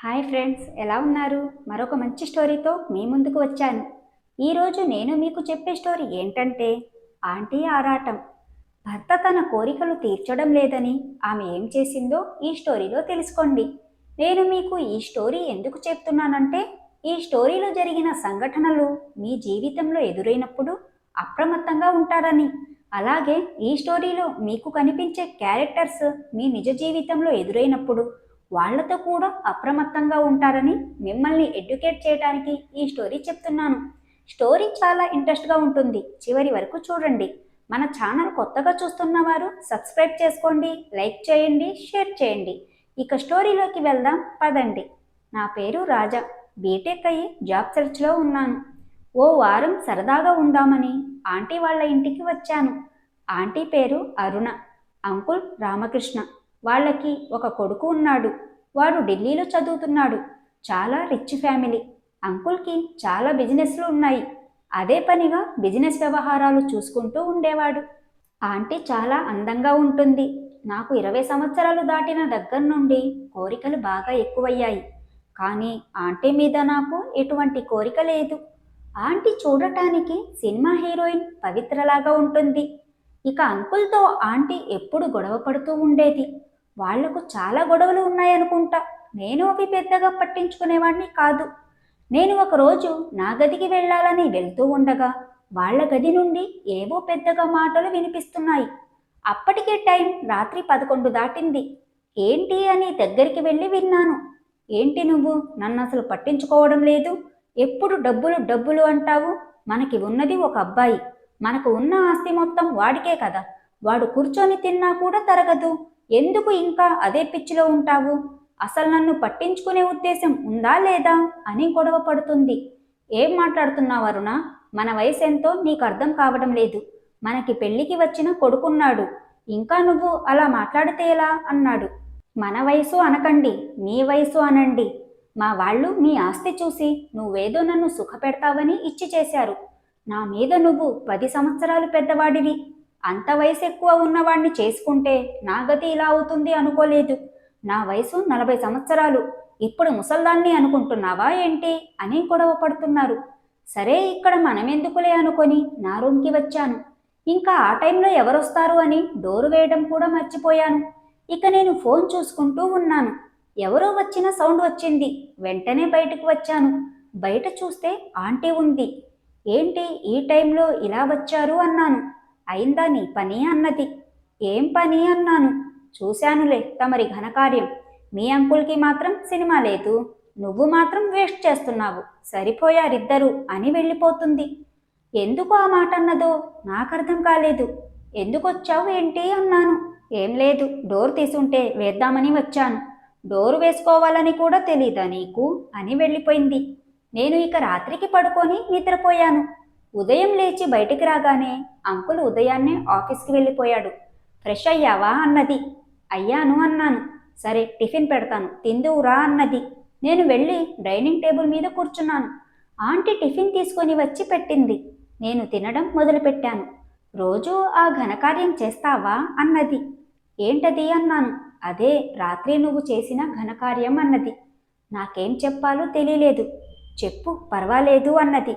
Hi friends ఎలా ఉన్నారు? మరొక మంచి స్టోరీతో మీ ముందుకు వచ్చాను. ఈరోజు నేను మీకు చెప్పే స్టోరీ ఏంటంటే ఆంటీ ఆరాటం. భర్త తన కోరికలు తీర్చడం లేదని ఆమె ఏం చేసిందో ఈ స్టోరీలో తెలుసుకోండి. నేను మీకు ఈ స్టోరీ ఎందుకు చెప్తున్నానంటే ఈ స్టోరీలో జరిగిన సంఘటనలు మీ జీవితంలో ఎదురైనప్పుడు అప్రమత్తంగా ఉంటారని. అలాగే ఈ స్టోరీలో మీకు కనిపించే క్యారెక్టర్స్ మీ నిజ జీవితంలో ఎదురైనప్పుడు వాళ్ళతో కూడా అప్రమత్తంగా ఉంటారని మిమ్మల్ని ఎడ్యుకేట్ చేయడానికి ఈ స్టోరీ చెప్తున్నాను. స్టోరీ చాలా ఇంట్రెస్ట్గా ఉంటుంది. చివరి వరకు చూడండి. మన ఛానల్ కొత్తగా చూస్తున్న వారు సబ్స్క్రైబ్ చేసుకోండి లైక్ చేయండి షేర్ చేయండి. ఇక స్టోరీలోకి వెళ్దాం. పదండి. నా పేరు రాజా. బీటెక్ అయ్యి జాబ్ సెర్చ్లో ఉన్నాను. ఓ వారం సరదాగా ఉందామని ఆంటీ వాళ్ళ ఇంటికి వచ్చాను. ఆంటీ పేరు అరుణ. అంకుల్ రామకృష్ణ. వాళ్ళకి ఒక కొడుకు ఉన్నాడు. వాడు ఢిల్లీలో చదువుతున్నాడు. చాలా రిచ్ ఫ్యామిలీ. అంకుల్కి చాలా బిజినెస్లు ఉన్నాయి. అదే పనిగా బిజినెస్ వ్యవహారాలు చూసుకుంటూ ఉండేవాడు. ఆంటీ చాలా అందంగా ఉంటుంది. నాకు ఇరవై సంవత్సరాలు దాటిన దగ్గర నుండి కోరికలు బాగా ఎక్కువయ్యాయి. కానీ ఆంటీ మీద నాకు ఎటువంటి కోరిక లేదు. ఆంటీ చూడటానికి సినిమా హీరోయిన్ పవిత్రలాగా ఉంటుంది. ఇక అంకుల్తో ఆంటీ ఎప్పుడు గొడవ పడుతూ ఉండేది. వాళ్ళకు చాలా గొడవలు ఉన్నాయనుకుంటా. నేను అవి పెద్దగా పట్టించుకునేవాడిని కాదు. నేను ఒకరోజు నా గదికి వెళ్ళాలని వెళ్తూ ఉండగా వాళ్ళ గది నుండి ఏవో పెద్దగా మాటలు వినిపిస్తున్నాయి. అప్పటికే టైం రాత్రి పదకొండు దాటింది. ఏంటి అని దగ్గరికి వెళ్ళి విన్నాను. ఏంటి నువ్వు? నన్ను అసలు పట్టించుకోవడం లేదు. ఎప్పుడు డబ్బులు డబ్బులు అంటావు? మనకి ఉన్నది ఒక అబ్బాయి. మనకు ఉన్న ఆస్తి మొత్తం వాడికే కదా. వాడు కూర్చొని తిన్నా కూడా తరగదు. ఎందుకు ఇంకా అదే పిచ్చిలో ఉంటావు? అసలు నన్ను పట్టించుకునే ఉద్దేశం ఉందా లేదా అని గొడవ పడుతుంది. ఏం మాట్లాడుతున్నావు అరుణ? మన వయసు ఎంతో నీకు అర్థం కావడం లేదు. మనకి పెళ్ళికి వచ్చిన కొడుకున్నాడు. ఇంకా నువ్వు అలా మాట్లాడితే ఎలా? అన్నాడు. మన వయసు అనకండి మీ వయసు అనండి. మా వాళ్ళు మీ ఆస్తి చూసి నువ్వేదో నన్ను సుఖపెడతావని ఇచ్చి చేశారు. నా మీద నువ్వు పది సంవత్సరాలు పెద్దవాడివి. అంత వయసు ఎక్కువ ఉన్నవాడిని చేసుకుంటే నా గతి ఇలా అవుతుంది అనుకోలేదు. నా వయసు నలభై సంవత్సరాలు. ఇప్పుడు ముసల్దాన్ని అనుకుంటున్నావా ఏంటి? అని గొడవ పడుతున్నారు. సరే ఇక్కడ మనమెందుకులే అనుకొని నా రూమ్కి వచ్చాను. ఇంకా ఆ టైంలో ఎవరొస్తారు అని డోరు వేయడం కూడా మర్చిపోయాను. ఇక నేను ఫోన్ చూసుకుంటూ ఉన్నాను. ఎవరో వచ్చిన సౌండ్ వచ్చింది. వెంటనే బయటకు వచ్చాను. బయట చూస్తే ఆంటీ ఉంది. ఏంటి ఈ టైంలో ఇలా వచ్చారు అన్నాను. అయిందా నీ పని అన్నది? ఏం పని అన్నాను? చూశానులే తమరి ఘనకార్యం. మీ అంకుల్కి మాత్రం సినిమా లేదు. నువ్వు మాత్రం వేస్ట్ చేస్తున్నావు. సరిపోయారిద్దరు అని వెళ్ళిపోతుంది. ఎందుకు ఆ మాట అన్నదో నాకు అర్థం కాలేదు. ఎందుకు వచ్చావు ఏంటి అన్నాను. ఏం లేదు డోర్ తీసుంటే వేద్దామని వచ్చాను. డోరు వేసుకోవాలని కూడా తెలీదా నీకు? అని వెళ్ళిపోయింది. నేను ఇక రాత్రికి పడుకొని నిద్రపోయాను. ఉదయం లేచి బయటికి రాగానే అంకుల్ ఉదయాన్నే ఆఫీస్కి వెళ్ళిపోయాడు. ఫ్రెష్ అయ్యావా? అన్నది. అయ్యాను అన్నాను. సరే టిఫిన్ పెడతాను. తిందువురా అన్నది. నేను వెళ్ళి డైనింగ్ టేబుల్ మీద కూర్చున్నాను. ఆంటీ టిఫిన్ తీసుకొని వచ్చి పెట్టింది. నేను తినడం మొదలుపెట్టాను. రోజు ఆ ఘనకార్యం చేస్తావా? అన్నది. ఏంటది? అన్నాను. అదే రాత్రి నువ్వు చేసిన ఘనకార్యం అన్నది. నాకేం చెప్పాలో తెలియలేదు. చెప్పు పర్వాలేదు అన్నది.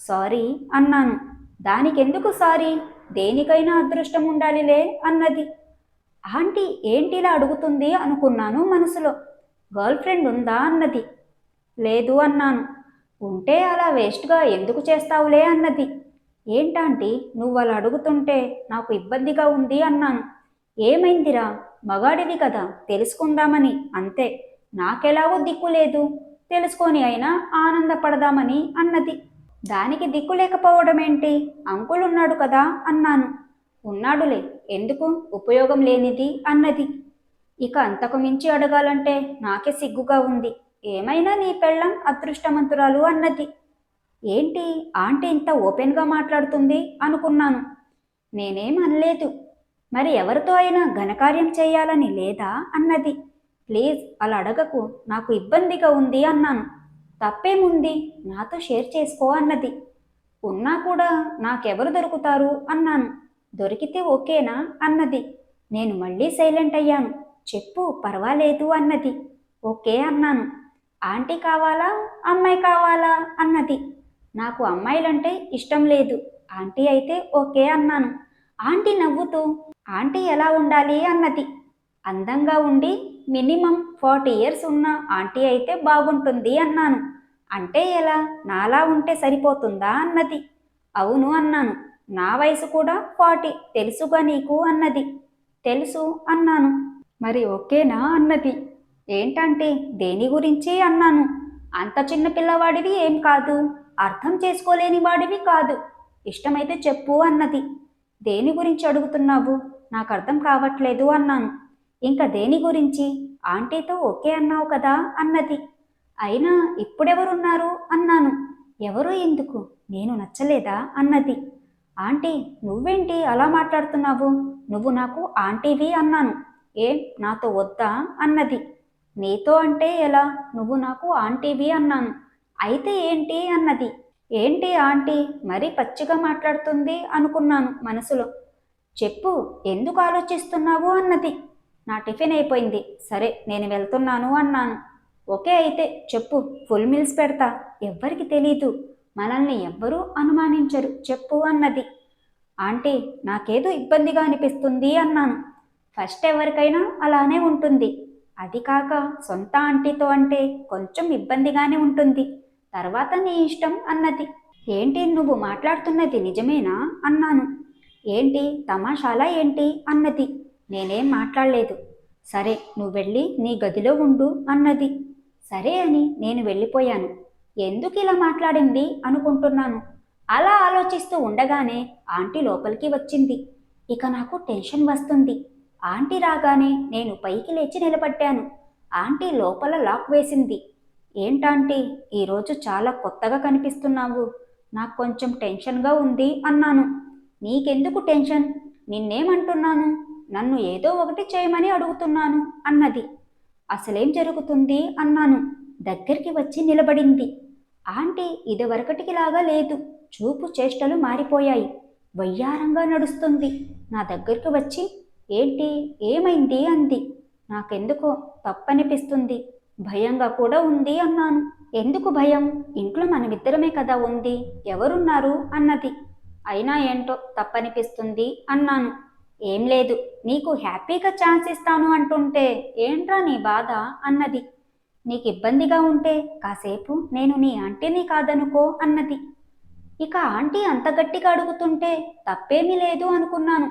సారీ అన్నాను. దానికెందుకు సారీ? దేనికైనా అదృష్టం ఉండాలిలే అన్నది. ఆంటీ ఏంటిలా అడుగుతుంది అనుకున్నాను మనసులో. గర్ల్ ఫ్రెండ్ ఉందా అన్నది. లేదు అన్నాను. ఉంటే అలా వేస్ట్గా ఎందుకు చేస్తావులే అన్నది. ఏంటాంటీ నువ్వు అలా అడుగుతుంటే నాకు ఇబ్బందిగా ఉంది అన్నాను. ఏమైందిరా? మగాడివి కదా తెలుసుకుందామని. అంతే. నాకెలాగో దిక్కు లేదు. తెలుసుకొని అయినా ఆనందపడదామని అన్నది. దానికి దిక్కు లేకపోవడం ఏంటి? అంకుల్ ఉన్నాడు కదా అన్నాను. ఉన్నాడులే ఎందుకు? ఉపయోగం లేనిది అన్నది. ఇక అంతకు మించి అడగాలంటే నాకే సిగ్గుగా ఉంది. ఏమైనా నీ పెళ్ళం అదృష్టమంతురాలు అన్నది. ఏంటి? ఆంటీ ఇంత ఓపెన్గా మాట్లాడుతుంది అనుకున్నాను. నేనేం అనలేదు. మరి ఎవరితో అయినా ఘనకార్యం చేయాలని లేదా అన్నది. ప్లీజ్ అలా అడగకు. నాకు ఇబ్బందిగా ఉంది అన్నాను. తప్పేముంది? నాతో షేర్ చేసుకో అన్నది. ఉన్నా కూడా నాకెవరు దొరుకుతారు అన్నాను. దొరికితే ఓకేనా అన్నది. నేను మళ్ళీ సైలెంట్ అయ్యాను. చెప్పు పర్వాలేదు అన్నది. ఓకే అన్నాను. ఆంటీ కావాలా? అమ్మాయి కావాలా? అన్నది. నాకు అమ్మాయిలంటే ఇష్టం లేదు. ఆంటీ అయితే ఓకే అన్నాను. ఆంటీ నవ్వుతూ ఆంటీ ఎలా ఉండాలి? అన్నది. అందంగా ఉండి మినిమం ఫార్టీ ఇయర్స్ ఉన్న ఆంటీ అయితే బాగుంటుంది అన్నాను. అంటే ఎలా? నాలా ఉంటే సరిపోతుందా అన్నది. అవును అన్నాను. నా వయసు కూడా ఫార్టీ. తెలుసుగా నీకు అన్నది. తెలుసు అన్నాను. మరి ఓకేనా అన్నది. ఏంటంటే దేని గురించి అన్నాను. అంత చిన్న పిల్లవాడివి ఏం కాదు. అర్థం చేసుకోలేని వాడివి కాదు. ఇష్టమైతే చెప్పు అన్నది. దేని గురించి అడుగుతున్నావు? నాకు అర్థం కావట్లేదు అన్నాను. ఇంకా దేని గురించి? ఆంటీతో ఓకే అన్నావు కదా అన్నది. అయినా ఇప్పుడెవరున్నారు అన్నాను. ఎవరు ఎందుకు? నేను నచ్చలేదా అన్నది. ఆంటీ నువ్వేంటి అలా మాట్లాడుతున్నావు? నువ్వు నాకు ఆంటీవి అన్నాను. ఏం? నాతో వద్దా అన్నది. నీతో అంటే ఎలా? నువ్వు నాకు ఆంటీవి అన్నాను. అయితే ఏంటి అన్నది. ఏంటి ఆంటీ? మరీ పచ్చిగా మాట్లాడుతుంది అనుకున్నాను మనసులో. చెప్పు ఎందుకు ఆలోచిస్తున్నావు అన్నది. నా టిఫిన్ అయిపోయింది. సరే నేను వెళ్తున్నాను అన్నాను. ఓకే అయితే చెప్పు ఫుల్ మీల్స్ పెడతా. ఎవ్వరికి తెలీదు. మనల్ని ఎవ్వరూ అనుమానించరు. చెప్పు అన్నది. ఆంటీ నాకేదో ఇబ్బందిగా అనిపిస్తుంది అన్నాను. ఫస్ట్ ఎవరికైనా అలానే ఉంటుంది. అది కాక సొంత ఆంటీతో అంటే కొంచెం ఇబ్బందిగానే ఉంటుంది. తర్వాత నీ ఇష్టం అన్నది. ఏంటి నువ్వు మాట్లాడుతున్నది నిజమేనా? అన్నాను. ఏంటి తమాషాలా ఏంటి? అన్నది. నేనేం మాట్లాడలేదు. సరే నువ్వు వెళ్ళి నీ గదిలో ఉండు అన్నది. సరే అని నేను వెళ్ళిపోయాను. ఎందుకు ఇలా మాట్లాడింది అనుకుంటున్నాను? అలా ఆలోచిస్తూ ఉండగానే ఆంటీ లోపలికి వచ్చింది. ఇక నాకు టెన్షన్ వస్తుంది. ఆంటీ రాగానే నేను పైకి లేచి నిలబడ్డాను. ఆంటీ లోపల లాక్ వేసింది. ఏంటాంటీ ఈరోజు చాలా కొత్తగా కనిపిస్తున్నావు. నాకు కొంచెం టెన్షన్గా ఉంది అన్నాను. నీకెందుకు టెన్షన్? నిన్నేమంటున్నాను? నన్ను ఏదో ఒకటి చేయమని అడుగుతున్నాను అన్నది. అసలేం జరుగుతుంది అన్నాను. దగ్గరికి వచ్చి నిలబడింది. ఆంటీ ఇదివరకటికిలాగా లేదు. చూపు చేష్టలు మారిపోయాయి. వయ్యారంగా నడుస్తుంది. నా దగ్గరికి వచ్చి ఏంటి? ఏమైంది? అంది. నాకెందుకో తప్పనిపిస్తుంది. భయంగా కూడా ఉంది అన్నాను. ఎందుకు భయం? ఇంట్లో మనమిద్దరమే కదా ఉంది. ఎవరున్నారు? అన్నది. అయినా ఏంటో తప్పనిపిస్తుంది అన్నాను. ఏం లేదు. నీకు హ్యాపీగా ఛాన్స్ ఇస్తాను అంటుంటే ఏంట్రా నీ బాధ అన్నది. నీకు ఇబ్బందిగా ఉంటే కాసేపు నేను నీ ఆంటీని కాదనుకో అన్నది. ఇక ఆంటీ అంత గట్టిగా అడుగుతుంటే తప్పేమీ లేదు అనుకున్నాను.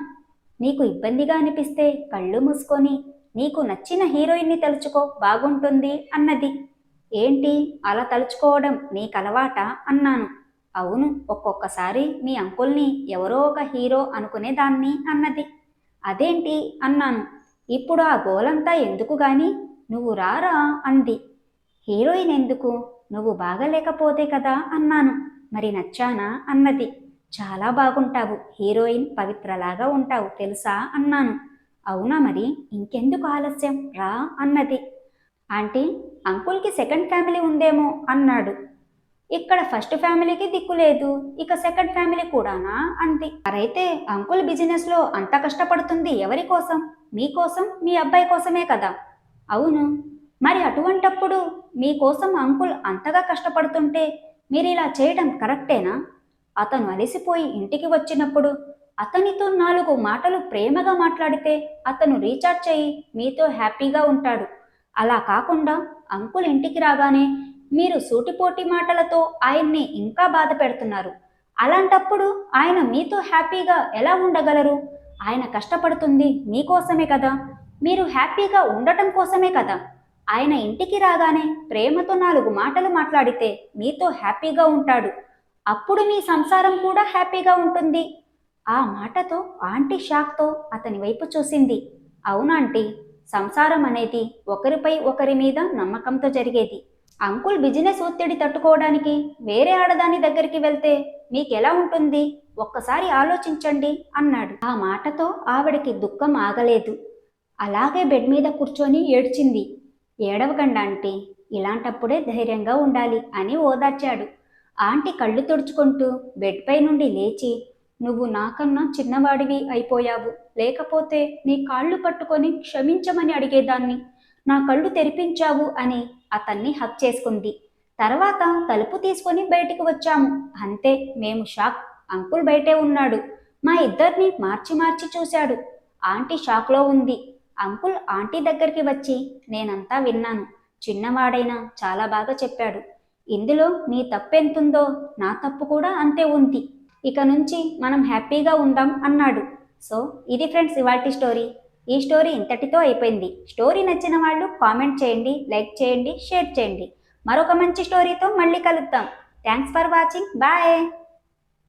నీకు ఇబ్బందిగా అనిపిస్తే కళ్ళు మూసుకొని నీకు నచ్చిన హీరోయిన్ని తలుచుకో బాగుంటుంది అన్నది. ఏంటి? అలా తలుచుకోవడం నీకు అలవాట? అన్నాను. అవును ఒక్కొక్కసారి మీ అంకుల్ని ఎవరో ఒక హీరో అనుకునేదాన్ని అన్నది. అదేంటి? అన్నాను. ఇప్పుడు ఆ గోలంతా ఎందుకు గాని? నువ్వు రారా అంది. హీరోయిన్ ఎందుకు? నువ్వు బాగలేకపోతే కదా? అన్నాను. మరి నచ్చానా? అన్నది. చాలా బాగుంటావు. హీరోయిన్ పవిత్రలాగా ఉంటావు తెలుసా? అన్నాను. అవునా మరి? ఇంకెందుకు ఆలస్యం? రా అన్నది. ఆంటీ అంకుల్కి సెకండ్ ఫ్యామిలీ ఉందేమో అన్నాడు. ఇక్కడ ఫస్ట్ ఫ్యామిలీకి దిక్కు లేదు ఇక సెకండ్ ఫ్యామిలీ కూడానా? అంది. మరైతే అంకుల్ బిజినెస్లో అంత కష్టపడుతుంది ఎవరి కోసం? మీకోసం మీ అబ్బాయి కోసమే కదా. అవును. మరి అటువంటప్పుడు మీకోసం అంకుల్ అంతగా కష్టపడుతుంటే మీరు ఇలా చేయడం కరెక్టేనా? అతను అలసిపోయి ఇంటికి వచ్చినప్పుడు అతనితో నాలుగు మాటలు ప్రేమగా మాట్లాడితే అతను రీఛార్జ్ చేయి మీతో హ్యాపీగా ఉంటాడు. అలా కాకుండా అంకుల్ ఇంటికి రాగానే మీరు సూటిపోటి మాటలతో ఆయన్ని ఇంకా బాధ పెడుతున్నారు. అలాంటప్పుడు ఆయన మీతో హ్యాపీగా ఎలా ఉండగలరు? ఆయన కష్టపడుతుంది మీకోసమే కదా? మీరు హ్యాపీగా ఉండటం కోసమే కదా? ఆయన ఇంటికి రాగానే ప్రేమతో నాలుగు మాటలు మాట్లాడితే మీతో హ్యాపీగా ఉంటాడు. అప్పుడు మీ సంసారం కూడా హ్యాపీగా ఉంటుంది. ఆ మాటతో ఆంటీ షాక్తో అతని వైపు చూసింది. అవునాంటీ సంసారం అనేది ఒకరిపై ఒకరి మీద నమ్మకంతో జరిగేది. అంకుల్ బిజినెస్ ఒత్తిడి తట్టుకోవడానికి వేరే ఆడదాని దగ్గరికి వెళ్తే మీకెలా ఉంటుంది? ఒక్కసారి ఆలోచించండి అన్నాడు. ఆ మాటతో ఆవిడకి దుఃఖం ఆగలేదు. అలాగే బెడ్ మీద కూర్చొని ఏడ్చింది. ఏడవకండి ఆంటీ ఇలాంటప్పుడే ధైర్యంగా ఉండాలి అని ఓదార్చాడు. ఆంటీ కళ్ళు తుడుచుకుంటూ బెడ్పై నుండి లేచి నువ్వు నాకన్నా చిన్నవాడివి అయిపోయావు. లేకపోతే నీ కాళ్ళు పట్టుకొని క్షమించమని అడిగేదాన్ని. నా కళ్ళు తెరిపించావు అని అతన్ని హక్ చేసుకుంది. తర్వాత తలుపు తీసుకొని బయటికి వచ్చాము. అంతే మేము షాక్. అంకుల్ బయటే ఉన్నాడు. మా ఇద్దరిని మార్చి మార్చి చూశాడు. ఆంటీ షాక్లో ఉంది. అంకుల్ ఆంటీ దగ్గరికి వచ్చి నేనంతా విన్నాను. చిన్నవాడైనా చాలా బాగా చెప్పాడు. ఇందులో నీ తప్పెంతుందో నా తప్పు కూడా అంతే ఉంది. ఇక నుంచి మనం హ్యాపీగా ఉందాం అన్నాడు. సో ఇది ఫ్రెండ్స్ ఇవాటి స్టోరీ. ఈ స్టోరీ ఇంతటితో అయిపోయింది. స్టోరీ నచ్చిన వాళ్ళు కామెంట్ చేయండి లైక్ చేయండి షేర్ చేయండి. మరొక మంచి స్టోరీతో మళ్ళీ కలుద్దాం. Thanks for watching. బాయ్.